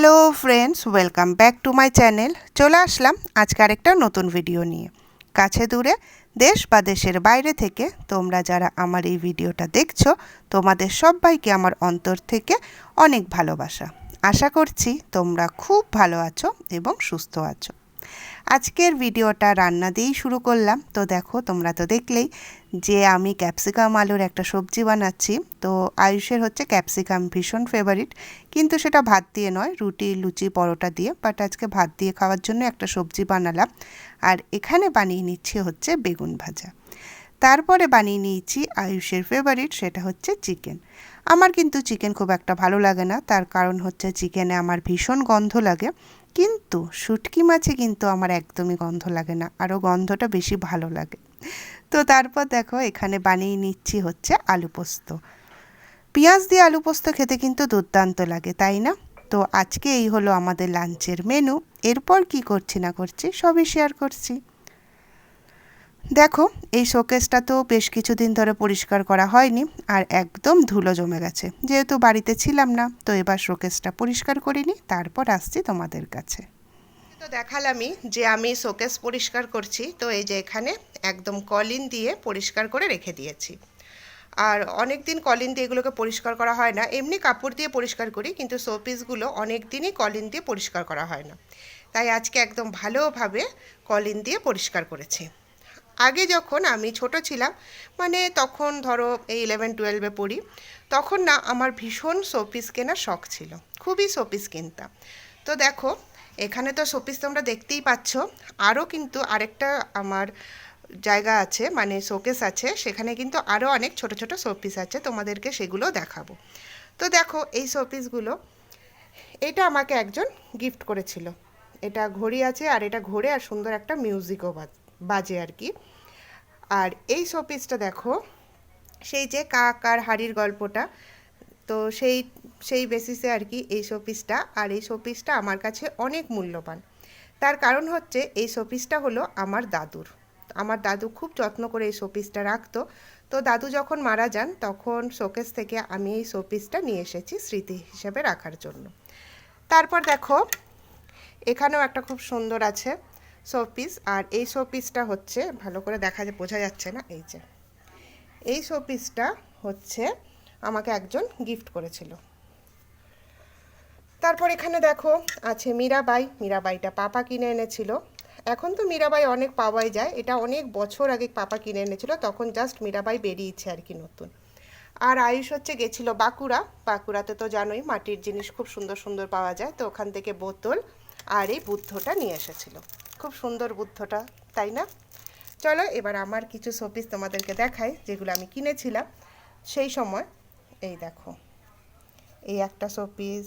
Hello friends welcome back to my channel চলে আসলাম আজকে আরেকটা নতুন ভিডিও নিয়ে। কাছে দূরে, দেশ বা দেশের বাইরে থেকে তোমরা যারা আমার এই ভিডিওটা দেখছ, তোমাদের সবাইকে আমার অন্তর থেকে অনেক ভালোবাসা। আশা করছি তোমরা খুব ভালো আছো এবং সুস্থ আছো। আজকের ভিডিওটা রান্না দিয়েই শুরু করলাম। তো দেখো, তোমরা তো দেখলেই যে আমি ক্যাপসিকাম আলুর একটা সবজি বানাচ্ছি। তো আয়ুষের হচ্ছে ক্যাপসিকাম ভীষণ ফেভারিট কিন্তু সেটা ভাত দিয়ে নয়, রুটি, লুচি, পরোটা দিয়ে। বাট আজকে ভাত দিয়ে খাওয়ার জন্য একটা সবজি বানালাম। আর এখানে বানিয়ে নিচ্ছি হচ্ছে বেগুন ভাজা। তারপরে বানিয়ে নিয়েছি আয়ুষের ফেভারিট সেটা হচ্ছে চিকেন। আমার কিন্তু চিকেন খুব একটা ভালো লাগে না। তার কারণ হচ্ছে চিকেনে আমার ভীষণ গন্ধ লাগে। কিন্তু শুটকি মাছে কিন্তু আমার একদমই গন্ধ লাগে না, আরও গন্ধটা বেশি ভালো লাগে। তো তারপর দেখো এখানে বানিয়ে নিচ্ছি হচ্ছে আলু পোস্ত। পেঁয়াজ দিয়ে আলু পোস্ত খেতে কিন্তু দুর্দান্ত লাগে, তাই না? তো আজকে এই হলো আমাদের লাঞ্চের মেনু। এরপর কি করছি না করছি সবই শেয়ার করছি। দেখো, এই শোকেসটা তো বেশ কিছুদিন ধরে পরিষ্কার করা হয়নি আর একদম ধুলো জমে গেছে। যেহেতু বাড়িতে ছিলাম না, তো এবার শোকেসটা পরিষ্কার করিনি, তারপর আসছি তোমাদের কাছে। তো দেখালামই যে আমি শোকেস পরিষ্কার করছি, তো এই যে এখানে একদম কলিন দিয়ে পরিষ্কার করে রেখে দিয়েছি। আর অনেক দিন কলিন দিয়ে এগুলোকে পরিষ্কার করা হয় না, এমনি কাপড় দিয়ে পরিষ্কার করি, কিন্তু শোপিসগুলো অনেক দিনই কলিন দিয়ে পরিষ্কার করা হয় না। তাই আজকে একদম ভালোভাবে কলিন দিয়ে পরিষ্কার করেছি। আগে যখন আমি ছোট ছিলাম মানে তখন ধরো এই ইলেভেন টুয়েলভে পড়ি, তখন না আমার ভীষণ শোপিস কেনার শখ ছিল। খুবই শোপিস কিনতাম। তো দেখো, এখানে তো শোপিস তোমরা দেখতেই পাচ্ছ। আরও কিন্তু আরেকটা আমার জায়গা আছে মানে শোকেস আছে। সেখানে কিন্তু আরও অনেক ছোট ছোট শোপিস আছে, তোমাদেরকে সেগুলো দেখাবো। তো দেখো, এই শোপিসগুলো এটা আমাকে একজন গিফট করেছিল। এটা ঘড়ি আছে আর এটা ঘোরে আর সুন্দর একটা মিউজিকও বাজে আর কি। আর এই শোপিসটা দেখো, সেই যে কাক আর হাড়ির গল্পটা, তো সেই সেই বেসিসে আর কি এই শোপিসটা, আর এই শোপিসটা আমার কাছে অনেক মূল্যবান। তার কারণ হচ্ছে এই শোপিসটা হলো আমার দাদুর। আমার দাদু খুব যত্ন করে এই শোপিসটা রাখতো। তো দাদু যখন মারা যান, তখন শোকেস থেকে আমি এই শোপিসটা নিয়ে এসেছি স্মৃতি হিসেবে রাখার জন্য। তারপর দেখো, এখানেও একটা খুব সুন্দর আছে। শোপিস আর এই শো পিসটা হচ্ছে, ভালো করে দেখা যে বোঝা যাচ্ছে না, এই যে। এই শো পিসটা হচ্ছে, আমাকে একজন গিফট করেছিল। তারপর এখানে দেখো, আছে মীরাবাই, মীরাবাইটা পাপা কিনে এনেছিল। এখন তো মীরাবাই অনেক পাওয়াই যায়, এটা অনেক বছর আগে পাপা কিনে এনেছিল, তখন জাস্ট মীরাবাই বেরিয়েছে আর কি নতুন। আর আয়ুষ হচ্ছে গেছিল বাঁকুড়া, বাঁকুড়াতে তো জানোই, মাটির জিনিস খুব সুন্দর সুন্দর পাওয়া যায়, তো ওখান থেকে বোতল আর এই বুদ্ধটা নিয়ে এসেছিল। খুব সুন্দর বুদ্ধটা, তাই না? চলো এবার আমার কিছু শোপিস তোমাদেরকে দেখাই, যেগুলো আমি কিনেছিলাম। সেই সময়, এই দেখো, এই একটা শোপিস।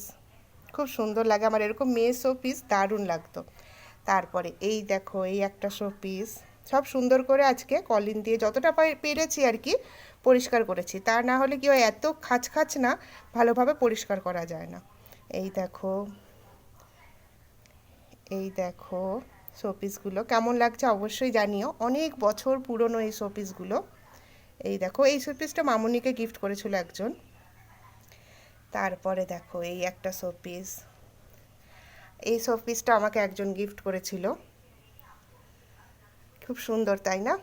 খুব সুন্দর লাগে, আমার এরকম মেয়ে শোপিস দারুণ লাগতো। তারপরে এই দেখো, এই একটা শোপিস। সব সুন্দর করে আজকে কলিন দিয়ে যতটা পেরেছি আর কি, পরিষ্কার করেছি। তা না হলে কি হয়, এত খাঁচ খাচ না, ভালোভাবে পরিষ্কার করা যায় না। এই দেখো এই দেখো শোপিসগুলো। কেমন লাগছে অবশ্যই জানিও। অনেক বছর পুরনো এই শোপিসগুলো। এই দেখো, এই শোপিসটা মামুনিকে গিফট করেছিল একজন। তারপরে দেখো, এই একটা শোপিস। এই শোপিসটা আমাকে একজন গিফট করেছিল। খুব সুন্দর, তাই না?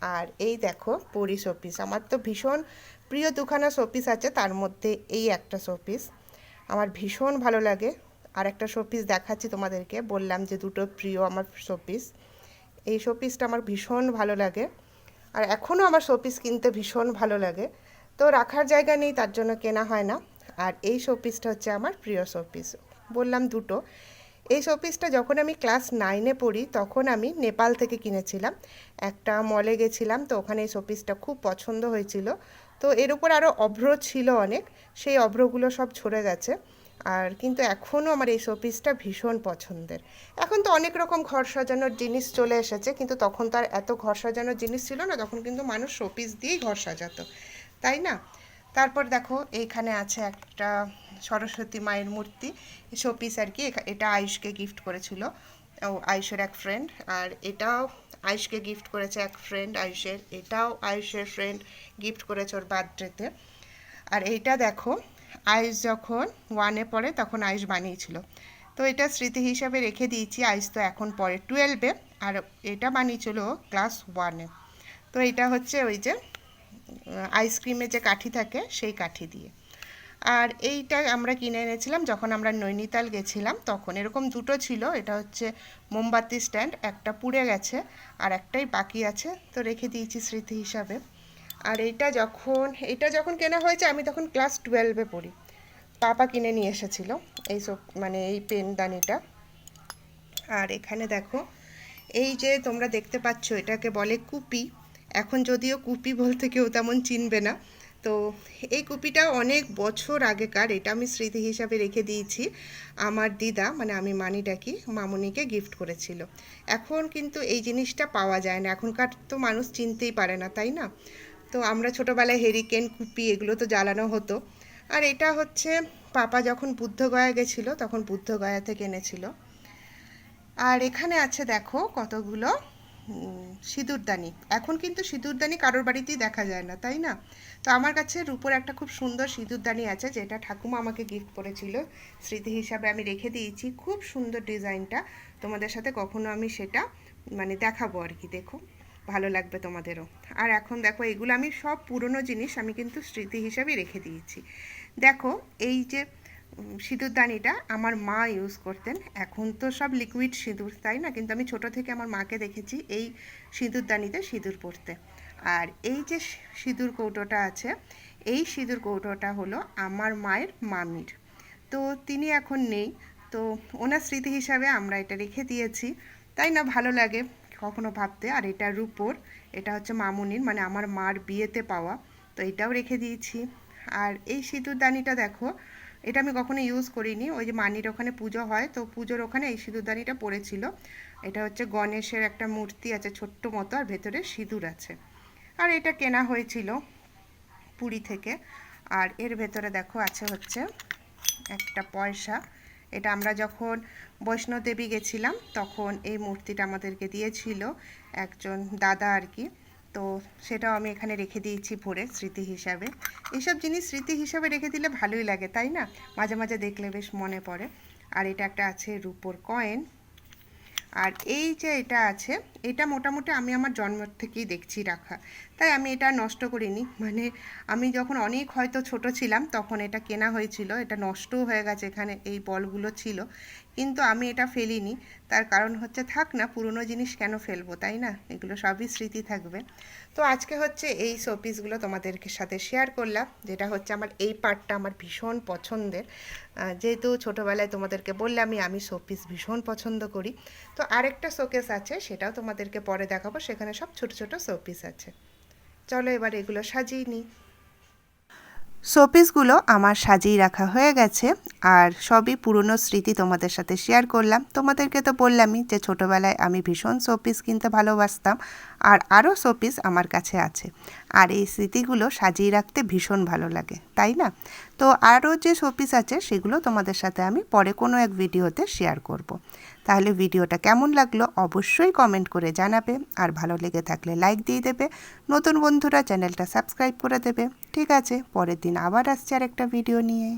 আর এই দেখো, পরি শোপিস। আমার তো ভীষণ প্রিয় দুখানা শোপিস আছে, তার মধ্যে এই একটা শোপিস। আমার ভীষণ ভালো লাগে। আর একটা শোপিস দেখাচ্ছি তোমাদেরকে। বললাম যে দুটো প্রিয় আমার শোপিস এই শোপিসটা আমার ভীষণ ভালো লাগে। আর এখনও আমার শোপিস কিনতে ভীষণ ভালো লাগে। তো রাখার জায়গা নেই, তার জন্য কেনা হয় না। আর এই শোপিসটা হচ্ছে আমার প্রিয় শোপিস বললাম দুটো। এই শোপিসটা যখন আমি ক্লাস নাইনে পড়ি, তখন আমি নেপাল থেকে কিনেছিলাম। একটা মলে গেছিলাম, তো ওখানে এই শোপিসটা খুব পছন্দ হয়েছিল। তো এর উপর আরও অভ্র ছিল অনেক। সেই অভ্রগুলো সব ছড়ে গেছে। আর কিন্তু এখনও আমার এই শোপিসটা ভীষণ পছন্দের। এখন তো অনেক রকম ঘর সাজানোর জিনিস চলে এসেছে, কিন্তু তখন তো আর এত ঘর সাজানোর জিনিস ছিল না, তখন কিন্তু মানুষ শোপিস দিয়েই ঘর সাজাতো, তাই না? তারপর দেখো এইখানে আছে একটা সরস্বতী মায়ের মূর্তি শোপিস আর কি এটা আয়ুষকে গিফট করেছিল, ও আয়ুষের এক ফ্রেন্ড আর এটাও আয়ুষকে গিফট করেছে এক ফ্রেন্ড আয়ুষের, এটাও আয়ুষের ফ্রেন্ড গিফট করেছে ওর বার্থডেতে আর এইটা দেখো আয়ুষ যখন ওয়ানে পড়ে তখন আয়ুষ বানিয়েছিল। তো এটা স্মৃতি হিসাবে রেখে দিয়েছি আয়ুষ তো এখন পড়ে টুয়েলভে আর এটা বানিয়েছিল ক্লাস ওয়ানে তো এটা হচ্ছে ওই যে আইসক্রিমে যে কাঠি থাকে সেই কাঠি দিয়ে। আর এইটা আমরা কিনে এনেছিলাম যখন আমরা নৈনিতাল গেছিলাম, তখন এরকম দুটো ছিল, এটা হচ্ছে মোমবাতি স্ট্যান্ড একটা পুড়ে গেছে আর একটাই বাকি আছে। তো রেখে দিয়েছি স্মৃতি হিসাবে। আর এইটা যখন এটা যখন কেনা হয়েছে, আমি তখন ক্লাস টুয়েলভে পড়ি। পাপা কিনে নিয়ে এসেছিল এই সব মানে এই পেনদানিটা। আর এখানে দেখো, এই যে তোমরা দেখতে পাচ্ছ, এটাকে বলে কুপি। এখন যদিও কুপি বলতে কেউ তেমন চিনবে না। তো এই কুপিটা অনেক বছর আগেকার, এটা আমি স্মৃতি হিসাবে রেখে দিয়েছি। আমার দিদা মানে আমি মানি ডাকি মামুনিকে গিফট করেছিল। এখন কিন্তু এই জিনিসটা পাওয়া যায় না। এখনকার তো মানুষ চিনতেই পারে না, তাই না? তো আমরা ছোটোবেলায় হেরিকেন কুপি এগুলো তো জ্বালানো হতো। আর এটা হচ্ছে, পাপা যখন বুদ্ধগয়া গেছিল, তখন বুদ্ধগয়া থেকে এনেছিল। আর এখানে আছে দেখো কতগুলো সিঁদুরদানি এখন কিন্তু সিঁদুরদানি কারোর বাড়িতেই দেখা যায় না, তাই না? তো আমার কাছে রূপোর একটা খুব সুন্দর সিঁদুরদানি আছে, যেটা ঠাকুমা আমাকে গিফট করেছিল। স্মৃতি হিসাবে আমি রেখে দিয়েছি। খুব সুন্দর ডিজাইনটা তোমাদের সাথে কখনো আমি সেটা মানে দেখাবো আর কি, দেখো। ভালো লাগবে তোমাদেরও। আর এখন দেখো, এগুলো আমি সব পুরনো জিনিস আমি কিন্তু স্মৃতি হিসাবে রেখে দিয়েছি। দেখো, এই যে সিঁদুরদানিটা আমার মা ইউজ করতেন। এখন তো সব লিকুইড সিঁদুর, তাই না? কিন্তু আমি ছোট থেকে আমার মাকে দেখেছি এই সিঁদুরদানিতে সিঁদুর পরতে আর এই যে সিঁদুর কৌটোটা আছে, এই সিঁদুর কৌটোটা হলো আমার মায়ের মামির। তো তিনি এখন নেই। তো ওনার স্মৃতি হিসাবে আমরা এটা রেখে দিয়েছি। তাই না? ভালো লাগে। কখনো ভাবতে। আর এটা রূপোর, এটা হচ্ছে মামুনির মানে আমার মার বিয়েতে পাওয়া। তো এটাও রেখে দিয়েছি। আর এই সিঁদুরদানিটা দেখো, এটা আমি কখনো ইউজ করিনি। ওই যে মানির ওখানে পুজো হয়, তো পুজোর ওখানে এই সিঁদুরদানিটা পড়েছিল। এটা হচ্ছে গণেশের একটা মূর্তি আছে ছোট্ট মতো, আর ভেতরে সিঁদুর আছে। আর এটা কেনা হয়েছিল পুরী থেকে। আর এর ভেতরে দেখো আছে হচ্ছে একটা পয়সা। এটা আমরা যখন বৈষ্ণোদেবী গেছিলাম, তখন এই মূর্তিটা আমাদেরকে দিয়েছিল একজন দাদা আর কি। তো সেটাও আমি এখানে রেখে দিয়েছি ভরে স্মৃতি হিসাবে। এইসব জিনিস স্মৃতি হিসাবে রেখে দিলে ভালোই লাগে, তাই না? মাঝে মাঝে দেখলে বেশ মনে পড়ে। আর এটা একটা আছে রূপোর কয়েন। আর এই যে এটা আছে এটা মোটামুটি আমি আমার জন্ম থেকেই দেখছি রাখা। তাই আমি এটা নষ্ট করিনি। মানে আমি যখন অনেক হয়তো ছোট ছিলাম, তখন এটা কেনা হয়েছিল। এটা নষ্টও হয়ে গেছে এখানে এই বলগুলো ছিল। কিন্তু আমি এটা ফেলিনি। তার কারণ হচ্ছে, থাক না, পুরনো জিনিস কেন ফেলব, তাই না? এগুলো সবই স্মৃতি থাকবে। তো আজকে হচ্ছে এই শোপিসগুলো তোমাদেরকে সাথে শেয়ার করলাম, যেটা হচ্ছে আমার এই পার্টটা আমার ভীষণ পছন্দের। যেহেতু ছোটোবেলায় তোমাদেরকে বললামই, আমি শোপিস ভীষণ পছন্দ করি। তো আরেকটা শোকেস আছে, সেটাও তোমাদেরকে পরে দেখাবো সেখানে সব ছোট ছোট শোপিস আছে। চলো এবার এগুলো সাজিয়ে নিই। শোপিসগুলো আমার সাজিয়ে রাখা হয়ে গেছে আর সবই পুরনো স্মৃতি তোমাদের সাথে শেয়ার করলাম। তোমাদেরকে তো বললামই যে ছোটোবেলায় আমি ভীষণ শোপিস কিনতে ভালোবাসতাম আর আরও শোপিস আমার কাছে আছে আর এই স্মৃতিগুলো সাজিয়ে রাখতে ভীষণ ভালো লাগে, তাই না? তো আরও যে শোপিস আছে সেগুলো তোমাদের সাথে আমি পরে কোনো এক ভিডিওতে শেয়ার করব। তাহলে ভিডিওটা কেমন লাগল অবশ্যই কমেন্ট করে জানাবে আর ভালো লেগে থাকলে লাইক দিয়ে দেবে। নতুন বন্ধুরা চ্যানেলটা সাবস্ক্রাইব করে দেবে। ঠিক আছে পরের দিন আবার আসছে আর একটা ভিডিও নিয়ে।